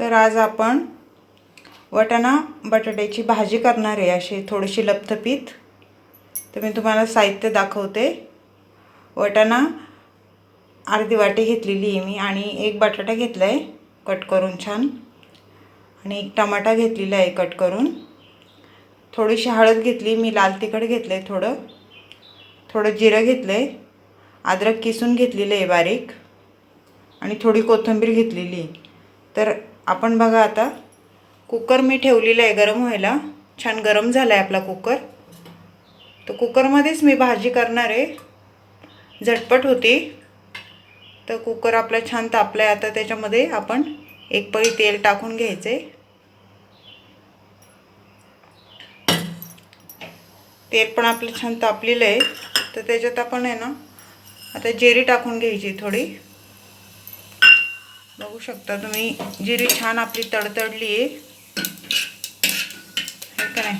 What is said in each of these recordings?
तर आज आपण वटाणा बटाट्याची भाजी करणार आहे अशी थोडीशी लपथपीत. तर मी तुम्हाला साहित्य दाखवते. वटाणा अर्धी वाटी घेतलेली आहे मी आणि एक बटाटा घेतला आहे कट करून छान. आणि एक टमाटा घेतलेला आहे कट करून. थोडीशी हळद घेतली मी लाल तिखट घेतलं आहे थोडं. थोडं जिरं घेतलं आहे अद्रक किसून घेतलेलं आहे बारीक. आणि थोडी कोथिंबीर घेतलेली तर आपण बघा आता. कुकर मी ठेवलेला आहे गरम व्हायला. छान गरम झाला आहे आपला कुकर. तर कुकरमध्येच मी भाजी करणार आहे. झटपट होती. तर कुकर आपला छान तापला आहे आता त्याच्यामध्ये आपण एक पळी तेल टाकून घ्यायचे तेल पण आपलं छान तापलेलं आहे. तर त्याच्यात आपण आहे ना आता जेरी टाकून घ्यायची थोडी. बघू शकता तुम्ही जिरी छान आपली तडतडली आहे. का नाही?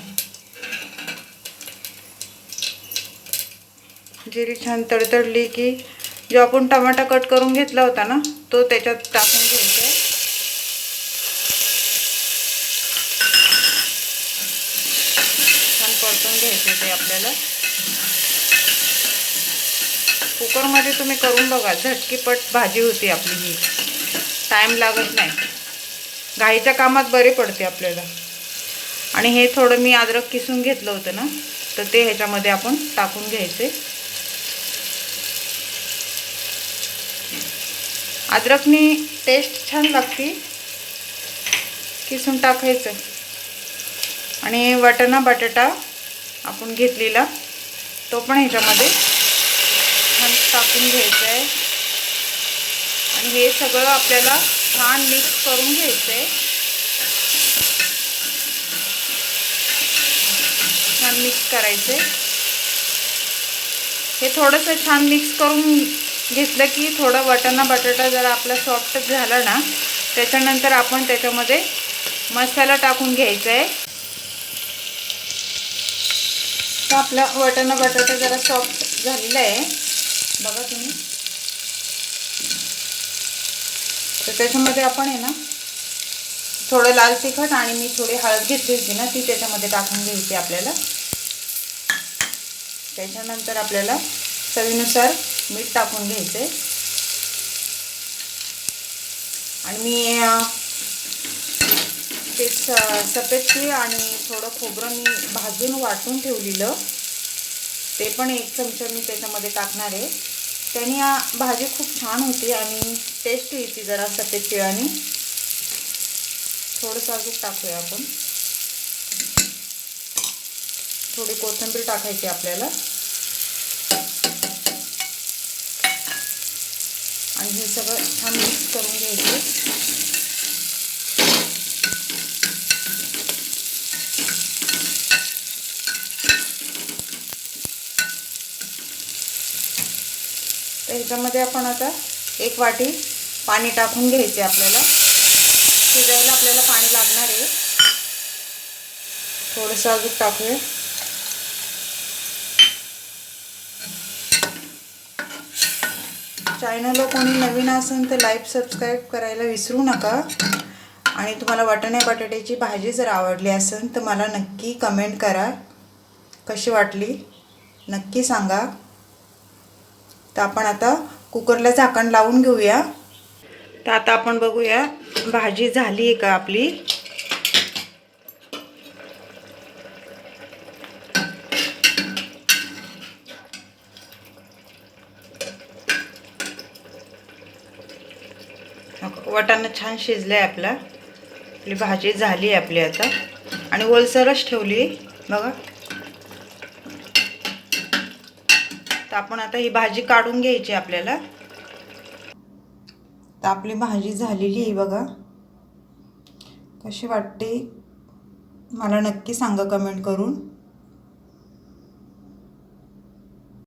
जिरी छान तडतडली की जो आपण टमाटा कट करून घेतला होता ना तो त्याच्यात टाकून घ्यायचा आहे. छान परतून घ्यायचं ते आपल्याला. कुकरमध्ये तुम्ही करून बघा झटकीपट भाजी होती आपली ही. टाईम लागत नाही. घाईच्या कामात बरे पडते आपल्याला. आणि हे थोडं मी अद्रक किसून घेतलं होतं ना तर ते ह्याच्यामध्ये आपण टाकून घ्यायचे. अद्रकनी टेस्ट छान लागते. किसून टाकायचं. आणि वाटाणा बटाटा आपण घेतलेला तो पण ह्याच्यामध्ये छान टाकून घ्यायचं आहे. आणि हे सगळं आपल्याला छान मिक्स करून घ्यायचं आहे छान मिक्स करायचं आहे हे थोडंसं छान मिक्स करून घेतलं की थोडं वाटाणा बटाटा जरा आपला सॉफ्ट झाला ना त्याच्यानंतर आपण त्याच्यामध्ये मसाला टाकून घ्यायचा आहे तर आपला वाटाणा बटाटा जरा सॉफ्ट झालेला आहे. बघा तुम्ही. तर त्याच्यामध्ये आपण आहे ना थोडं लाल तिखट आणि मी थोडी हळद घेतली होती ना ती त्याच्यामध्ये टाकून घ्यायची आपल्याला. त्याच्यानंतर आपल्याला चवीनुसार मीठ टाकून घ्यायचं आहे आणि मी ते सफेद तीळ आणि थोडं खोबरं मी भाजून वाटून ठेवलेलं. ते पण एक चमचा मी त्याच्यामध्ये टाकणार आहे. त्याने भाजी खूप छान होती आणि टेस्ट येते जरा सफेद तिळाने थोडंसं अजून टाकूया आपण. थोडी कोथिंबीर टाकायची आपल्याला. आणि हे सगळं छान मिक्स करून घ्यायचं. तर ह्याच्यामध्ये आपण आता एक वाटी पाणी टाकून घ्यायचे आपल्याला. शिजायला आपल्याला पाणी लागणार आहे. थोडंसं अजून टाकूया. चॅनलला कोणी नवीन असेल तर लाईक सबस्क्राईब करायला विसरू नका. आणि तुम्हाला वाटाणे बटाट्याची भाजी जर आवडली असेल तर मला नक्की कमेंट करा. कशी वाटली? नक्की सांगा. तर आपण आता कुकरला झाकण लावून घेऊया. तर आता आपण बघूया भाजी झाली आहे का आपली? वटाणा छान शिजलं आहे आपला. आपली भाजी झाली आहे आपली आता. आणि ओलसरच ठेवली बघा. तर आपण आता ही भाजी काढून घ्यायची आपल्याला. तर आपली भाजी झालेली आहे बघा. कशी वाटते? मला नक्की सांगा कमेंट करून.